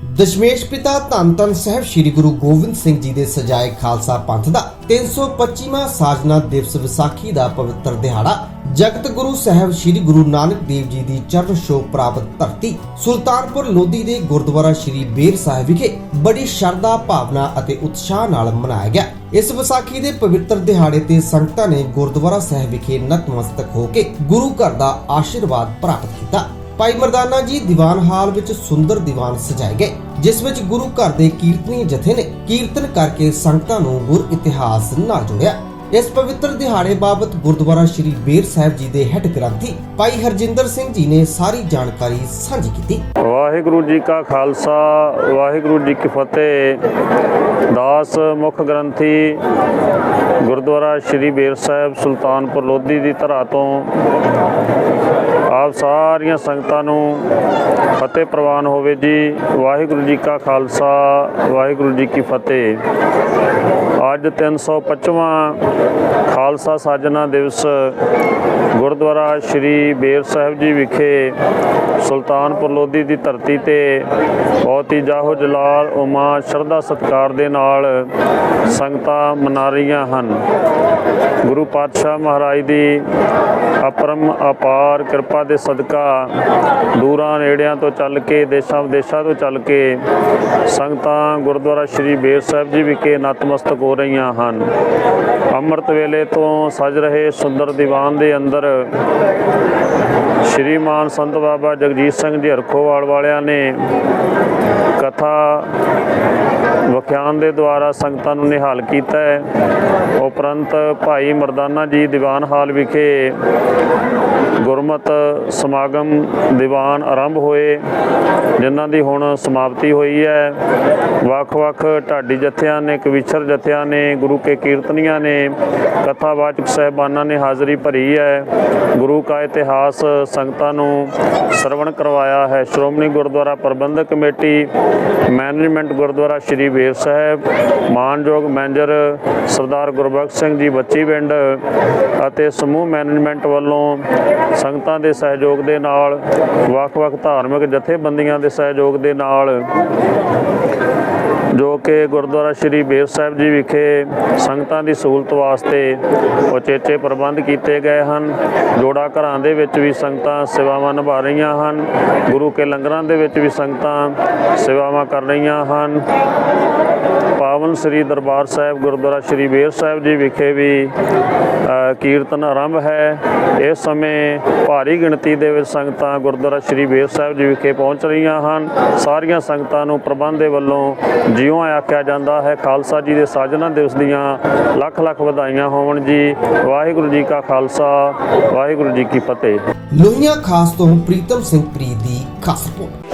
ਦਸ਼ਮੇਸ਼ ਪਿਤਾ ਧੰਨ ਧੰਨ ਸਾਹਿਬ ਸ੍ਰੀ ਗੁਰੂ ਗੋਬਿੰਦ ਸਿੰਘ ਜੀ ਦੇ ਸਜਾਏ ਖਾਲਸਾ ਪੰਥ ਦਾ 325ਵਾਂ ਸਾਜਨਾ ਦਿਵਸ ਵਿਸਾਖੀ ਦਾ ਪਵਿੱਤਰ ਦਿਹਾੜਾ ਜਗਤ ਗੁਰੂ ਸਾਹਿਬ ਸ੍ਰੀ ਗੁਰੂ ਨਾਨਕ ਦੇਵ ਜੀ ਦੀ ਚਰਨ ਛੋਹ ਪ੍ਰਾਪਤ ਧਰਤੀ ਸੁਲਤਾਨਪੁਰ ਲੋਧੀ ਦੇ ਗੁਰਦੁਆਰਾ ਸ੍ਰੀ ਬੇਰ ਸਾਹਿਬ ਵਿਖੇ ਬੜੀ ਸ਼ਰਧਾ, ਭਾਵਨਾ ਅਤੇ ਉਤਸ਼ਾਹ ਨਾਲ ਮਨਾਇਆ ਗਿਆ। ਇਸ ਵਿਸਾਖੀ ਦੇ ਪਵਿੱਤਰ ਦਿਹਾੜੇ ਤੇ ਸੰਗਤਾਂ ਨੇ ਗੁਰਦੁਆਰਾ ਸਾਹਿਬ ਵਿਖੇ ਨਤਮਸਤਕ ਹੋ ਕੇ ਗੁਰੂ ਘਰ ਦਾ ਆਸ਼ੀਰਵਾਦ ਪ੍ਰਾਪਤ ਕੀਤਾ। ਭਾਈ ਮਰਦਾਨਾ ਜੀ, ਦੀਵਾਨ ਹਾਲ ਵਿੱਚ ਸੁੰਦਰ ਦੀਵਾਨ ਸਜਾਏ ਗਏ, ਜਿਸ ਵਿੱਚ ਗੁਰੂ ਘਰ ਦੇ ਕੀਰਤਨੀ ਜਥੇ ਨੇ ਕੀਰਤਨ ਕਰਕੇ ਸੰਗਤਾਂ ਨੂੰ ਗੁਰ ਇਤਿਹਾਸ ਨਾਲ ਜੋੜਿਆ। ਇਸ ਪਵਿੱਤਰ ਦਿਹਾੜੇ ਬਾਬਤ ਗੁਰਦੁਆਰਾ ਸ੍ਰੀ ਬੇਰ ਸਾਹਿਬ ਜੀ ਦੇ ਹੈੱਡ ਗ੍ਰੰਥੀ ਭਾਈ ਹਰਜਿੰਦਰ ਸਿੰਘ ਜੀ ਨੇ ਸਾਰੀ ਜਾਣਕਾਰੀ ਸਾਂਝੀ ਕੀਤੀ। ਵਾਹਿਗੁਰੂ ਜੀ ਕਾ ਖਾਲਸਾ, ਵਾਹਿਗੁਰੂ ਜੀ ਕੀ ਫਤਿਹ। ਦਾਸ ਮੁੱਖ ਗ੍ਰੰਥੀ ਗੁਰਦੁਆਰਾ ਸ੍ਰੀ ਬੇਰ ਸਾਹਿਬ ਸੁਲਤਾਨਪੁਰ ਲੋਧੀ ਦੀ ਧਰਾ ਤੋਂ ਆਪ ਸਾਰੀਆਂ ਸੰਗਤਾਂ ਨੂੰ ਫਤਿਹ ਪ੍ਰਵਾਨ ਹੋਵੇ ਜੀ। ਵਾਹਿਗੁਰੂ ਜੀ ਕਾ ਖਾਲਸਾ, ਵਾਹਿਗੁਰੂ ਜੀ ਕੀ ਫਤਿਹ। ਅੱਜ 325ਵਾਂ ਖਾਲਸਾ ਸਾਜਨਾ ਦਿਵਸ ਗੁਰਦੁਆਰਾ ਸ੍ਰੀ ਬੇਰ ਸਾਹਿਬ ਜੀ ਵਿਖੇ ਸੁਲਤਾਨਪੁਰ ਲੋਧੀ ਦੀ ਧਰਤੀ ਤੇ ਬਹੁਤ ਹੀ ਜਾਹੋ ਜਲਾਲ ਉਮਾ ਸ਼ਰਧਾ ਸਤਕਾਰ ਦੇ ਨਾਲ ਸੰਗਤਾਂ ਮਨਾ ਰਹੀਆਂ ਹਨ। ਗੁਰੂ ਪਾਤਸ਼ਾਹ ਮਹਾਰਾਜ ਦੀ ਅਪਰਮ ਅਪਾਰ ਕਿਰਪਾ ਦੇ ਸਦਕਾ ਦੂਰਾਂ ਨੇੜਿਆਂ ਤੋਂ ਚੱਲ ਕੇ, ਦੇਸ਼ਾਂ ਵਿਦੇਸ਼ਾਂ ਤੋਂ ਚੱਲ ਕੇ ਸੰਗਤਾਂ ਗੁਰਦੁਆਰਾ ਸ੍ਰੀ ਬੇਰ ਸਾਹਿਬ ਜੀ ਵਿਖੇ ਨਤਮਸਤਕ ਹੋ ਰਹੀਆਂ ਹਨ। ਅੰਮ੍ਰਿਤ ਵੇਲੇ ਤੋਂ ਸਜ ਰਹੇ ਸੁੰਦਰ ਦੀਵਾਨ ਦੇ ਅੰਦਰ ਸ਼੍ਰੀਮਾਨ ਸੰਤ ਬਾਬਾ ਜਗਜੀਤ ਸਿੰਘ ਜੀ ਹਰਖੋਵਾਲ ਵਾਲਿਆਂ ਨੇ ਕਥਾ ਵਿਖਿਆਨ ਦੇ ਦੁਆਰਾ ਸੰਗਤਾਂ ਨੂੰ ਨਿਹਾਲ ਕੀਤਾ ਹੈ। ਉਪਰੰਤ ਭਾਈ ਮਰਦਾਨਾ ਜੀ ਦੀਵਾਨ ਹਾਲ ਵਿਖੇ ਗੁਰਮਤ ਸਮਾਗਮ ਦੀਵਾਨ ਆਰੰਭ ਹੋਏ, ਜਿਨ੍ਹਾਂ ਦੀ ਹੁਣ ਸਮਾਪਤੀ ਹੋਈ ਹੈ। ਵੱਖ-ਵੱਖ ਢਾਡੀ ਜਥਿਆਂ ਨੇ ਕਵਿਛਰ ਜਥਿਆਂ ਨੇ, ਗੁਰੂ ਕੇ ਕੀਰਤਨੀਆਂ ਨੇ ਕਥਾਵਾਚਕ ਸਹਿਬਾਨਾਂ ਨੇ ਹਾਜ਼ਰੀ ਭਰੀ ਹੈ। ਗੁਰੂ ਕਾ ਇਤਿਹਾਸ ਸੰਗਤਾਂ ਨੂੰ ਸਰਵਣ ਕਰਵਾਇਆ ਹੈ। ਸ਼੍ਰੋਮਣੀ ਗੁਰਦੁਆਰਾ ਪ੍ਰਬੰਧਕ ਕਮੇਟੀ, ਮੈਨੇਜਮੈਂਟ ਗੁਰਦੁਆਰਾ ਸ਼੍ਰੀ ਵੇਰ ਸਾਹਿਬ, ਮਾਨਯੋਗ ਮੈਨੇਜਰ ਸਰਦਾਰ ਗੁਰਬਖਸ਼ ਸਿੰਘ ਜੀ ਬੱਚੀ ਪਿੰਡ ਅਤੇ ਸਮੂਹ ਮੈਨੇਜਮੈਂਟ ਵੱਲੋਂ ਸੰਗਤਾਂ ਦੇ ਸਹਿਯੋਗ ਦੇ ਨਾਲ, ਵੱਖ-ਵੱਖ ਧਾਰਮਿਕ ਜਥੇਬੰਦੀਆਂ ਦੇ ਸਹਿਯੋਗ ਦੇ ਨਾਲ ਜੋ ਕਿ ਗੁਰਦੁਆਰਾ ਸ਼੍ਰੀ ਬੇਰ ਸਾਹਿਬ ਜੀ ਵਿਖੇ ਸੰਗਤਾਂ ਦੀ ਸਹੂਲਤ ਵਾਸਤੇ ਉਚੇਚੇ ਪ੍ਰਬੰਧ ਕੀਤੇ ਗਏ ਹਨ। ਜੋੜਾ ਘਰਾਂ ਦੇ ਵਿੱਚ ਵੀ ਸੰਗਤਾਂ ਸੇਵਾਵਾਂ ਨਿਭਾ ਰਹੀਆਂ ਹਨ। ਗੁਰੂ ਕੇ ਲੰਗਰਾਂ ਦੇ ਵਿੱਚ ਵੀ ਸੰਗਤਾਂ ਸੇਵਾਵਾਂ ਕਰ ਰਹੀਆਂ ਹਨ। ਪਾਵਨ ਸ੍ਰੀ ਦਰਬਾਰ ਸਾਹਿਬ ਗੁਰਦੁਆਰਾ ਸ਼੍ਰੀ ਬੇਰ ਸਾਹਿਬ ਜੀ ਵਿਖੇ ਵੀ ਕੀਰਤਨ ਆਰੰਭ ਹੈ। ਇਸ ਸਮੇਂ ਭਾਰੀ ਗਿਣਤੀ ਦੇ ਵਿੱਚ ਸੰਗਤਾਂ ਗੁਰਦੁਆਰਾ ਸ਼੍ਰੀ ਬੇਰ ਸਾਹਿਬ ਜੀ ਵਿਖੇ ਪਹੁੰਚ ਰਹੀਆਂ ਹਨ। ਸਾਰੀਆਂ ਸੰਗਤਾਂ ਨੂੰ ਪ੍ਰਬੰਧ ਦੇ ਵੱਲੋਂ ਜਿਉਂ ਆਖਿਆ ਜਾਂਦਾ ਹੈ, ਖਾਲਸਾ ਜੀ ਦੇ ਸਾਜਨਾ ਦਿਵਸ ਦੀਆਂ ਲੱਖ ਲੱਖ ਵਧਾਈਆਂ ਹੋਣ ਜੀ। ਵਾਹਿਗੁਰੂ ਜੀ ਕਾ ਖਾਲਸਾ, ਵਾਹਿਗੁਰੂ ਜੀ ਕੀ ਫਤਿਹ। ਲੋਹੀਆਂ ਖਾਸ ਤੋਂ ਪ੍ਰੀਤਮ ਸਿੰਘ ਪ੍ਰੀਤ ਦੀ ਖਾਸ ਰਿਪੋਰਟ।